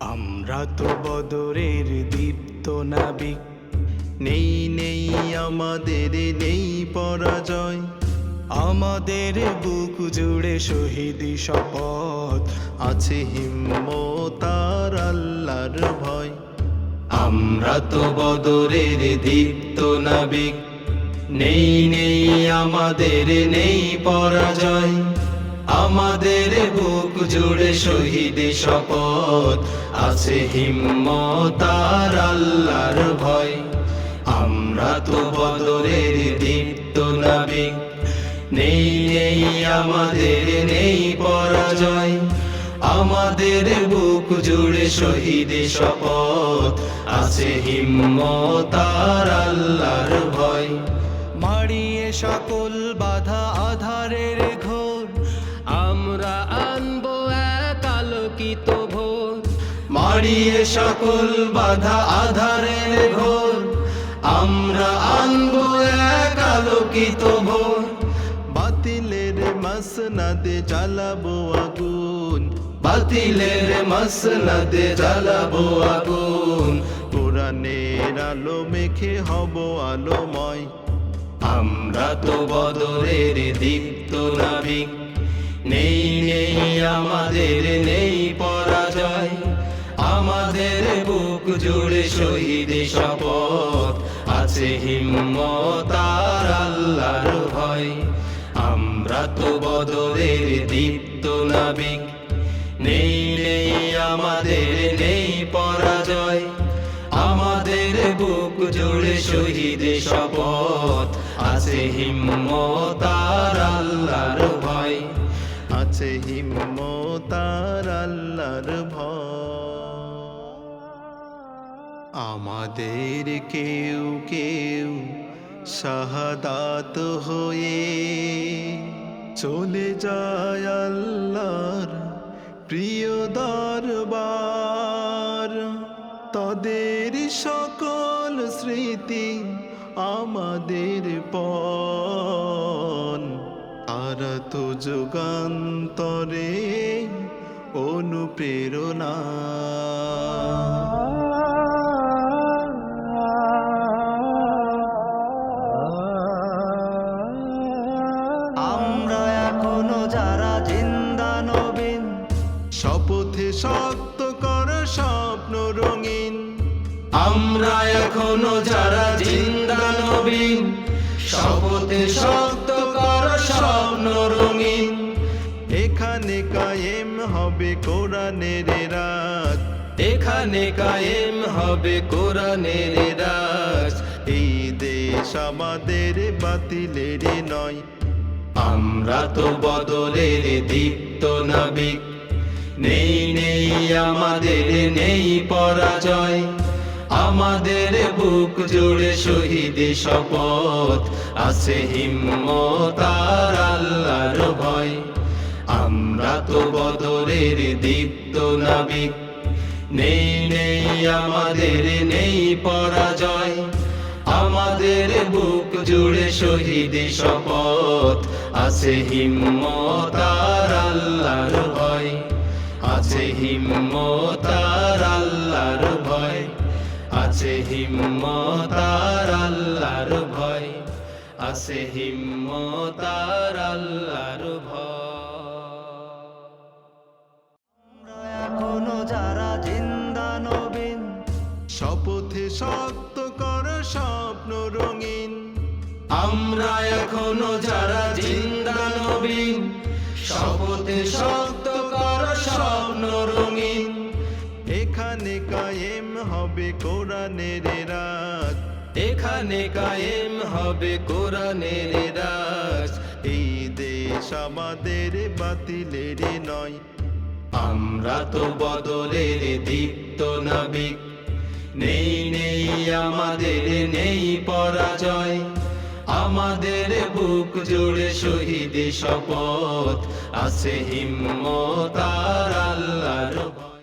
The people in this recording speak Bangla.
আমরা তো বদরের দীপ্ত নাবিক। নেই নেই আমাদের, নেই পরাজয়। আমাদের বুক জুড়ে শহীদ শপথ। আছে হিম্মতার আল্লাহর ভয়। আমরা তো বদরের দীপ্ত নাবিক। নেই নেই আমাদের, নেই পরাজয়। আমাদের বুক জুড়ে শহীদ শপথ আছে হিম্মতার আল্লাহর ভয়। আমরা তো বদরের দীপ্ত নাবিক। নেই নেই আমাদের, নেই পরাজয়। আমাদের বুক জুড়ে শহীদ শপথ আছে হিম্মতার আল্লাহর ভয়। মারিয়ে সকল বাধা আধারের মারিয়ে সকল বাধা আধারের ঘোর। আমরা আনব এক আলোকিত ভোর। বাতিলের মসনদে জ্বালাবো আগুন। বাতিলের মসনদে জ্বালাবো আগুন। কোরআনের আলো মেখে হব আলোময়। আমরা তো বদরের দীপ্ত নাবিক। নেই নেই, আমাদের নেই। আমাদের বুক জুড়ে শহীদ শপথ আছে হিম্মতার আল্লাহর ভয়। আমরা তো বদরের দীপ্ত নাবিক। নেই নেই আমাদের, নেই পরাজয়। আমাদের বুক জুড়ে শহীদ শপথ আছে হিম্মতার আল্লাহর ভয়। আছে হিম্মতার আল্লাহর ভয়। আমাদের কেউ কেউ শাহাদাত হয়ে চলে যায় আল্লাহর প্রিয় দরবার। তাদের সকল স্মৃতি আমাদের পন আর তো যুগান্তরে অনুপ্রেরণা। শপথে শক্ত কর স্বপ্ন রঙিন। আমরা এখনও যারা জিন্দা নবীন, শপথে শক্ত কর স্বপ্ন রঙিন। এখানে কায়েম হবে কোরআনের রাত এখানে কায়েম হবে কোরআনের রাজ এই দেশ আমাদের বাতিলের নয়। আমরা তো বদলের দীপ্ত নাবিক। নেই নেই, আমাদের নেই পরাজয়। আমাদের বুক জুড়ে শহীদ শপথ আছে হিম্মতার আল্লাহর ভয়। আমরা তো বদরের দীপ্ত নাবিক। নেই নেই, আমাদের নেই পরাজয়। আমাদের বুক জুড়ে শহীদ শপথ আছে হিম্মতার আল্লাহর ভয়। আছে হিম্মতার আল্লাহর ভয় আছে হিম্মতার আল্লাহর ভয় আছে হিম্মতার আল্লাহর ভয়। এখনও যারা জিন্দা নবীন শপথে শক্ত কর স্বপ্ন রঙিন। আমরা এখনও যারা জিন্দা নবীন শপথে শক্ত কর স্বপ্ন রঙিন। এখানে কায়েম হবে কোরআনের রাত এখানে কায়েম হবে কোরআনের রাজ। এই দেশ আমাদের বাতিলের নয়। আমরা তো বদলের দীপ্ত নাবিক। নেই নেই আমাদের নেই পরাজয়। আমাদের বুক জুড়ে শহীদ শপথ আছে হিম্মত আর আল্লাহর।